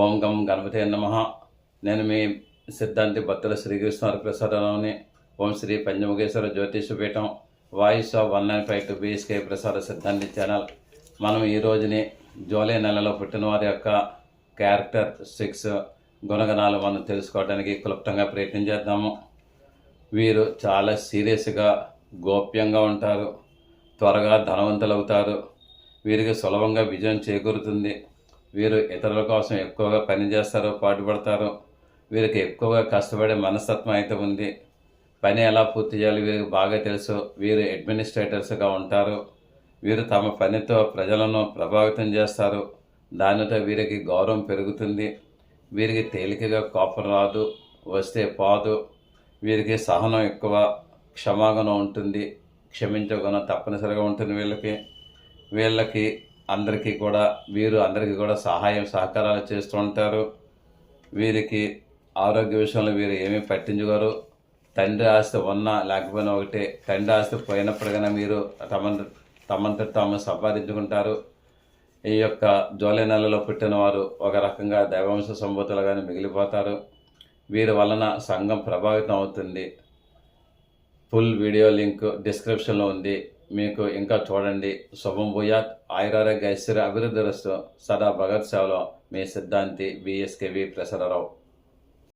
ఓం గం గణపతి నమ. నేను మీ సిద్ధాంతి భక్తుల శ్రీకృష్ణ ప్రసారంలోని ఓం Shri Panchamukheshwara Jyotisha Peetham voice of one nine five two BSK Prasada Siddhanti channel. మనం ఈ రోజుని జూలై నెలలో పుట్టిన వారి యొక్క క్యారెక్టర్ సిక్స్ గుణగణాలు మనం తెలుసుకోవడానికి క్లుప్తంగా ప్రయత్నం చేద్దాము. వీరు చాలా సీరియస్గా గోప్యంగా ఉంటారు. త్వరగా ధనవంతులు అవుతారు వీరికి సులభంగా విజయం చేకూరుతుంది. వీరు ఇతరుల కోసం ఎక్కువగా పనిచేస్తారు పాటుపడతారు వీరికి ఎక్కువగా కష్టపడే మనస్తత్వం అయితే ఉంది. పని ఎలా పూర్తి చేయాలి వీరికి బాగా తెలుసు. వీరు అడ్మినిస్ట్రేటర్స్గా ఉంటారు. వీరు తమ పనితో ప్రజలను ప్రభావితం చేస్తారు. దానితో వీరికి గౌరవం పెరుగుతుంది. వీరికి తేలికగా కోపం రాదు. వస్తే పోదు. వీరికి సహనం ఎక్కువ క్షమాగుణం ఉంటుంది. క్షమించే గుణం తప్పనిసరిగా ఉంటుంది వీళ్ళకి. వీళ్ళకి అందరికీ కూడా వీరు అందరికీ కూడా సహాయం సహకారాలు చేస్తూ ఉంటారు. వీరికి ఆరోగ్య విషయంలో వీరు ఏమీ పట్టించుకోరు. తండ్రి ఆస్తి ఉన్నా లేకపోయినా ఒకటే. తండ్రి ఆస్తి పోయినప్పటికైనా మీరు తమ తమంతట తాము సంపాదించుకుంటారు. ఈ యొక్క జూలై నెలలో పుట్టిన వారు ఒక రకంగా దైవాంశ సంబూతులుగానే మిగిలిపోతారు. వీరి వలన సంఘం ప్రభావితం అవుతుంది. ఫుల్ వీడియో లింక్ డిస్క్రిప్షన్లో ఉంది. మీకు ఇంకా చూడండి. శుభం భూయాత్ ఆయురారోగ్య ఐశ్వర్య అభివృద్ధి రస్తు సదా భగత్ సేవలో మీ సిద్ధాంతి బిఎస్కేవి ప్రసరరావు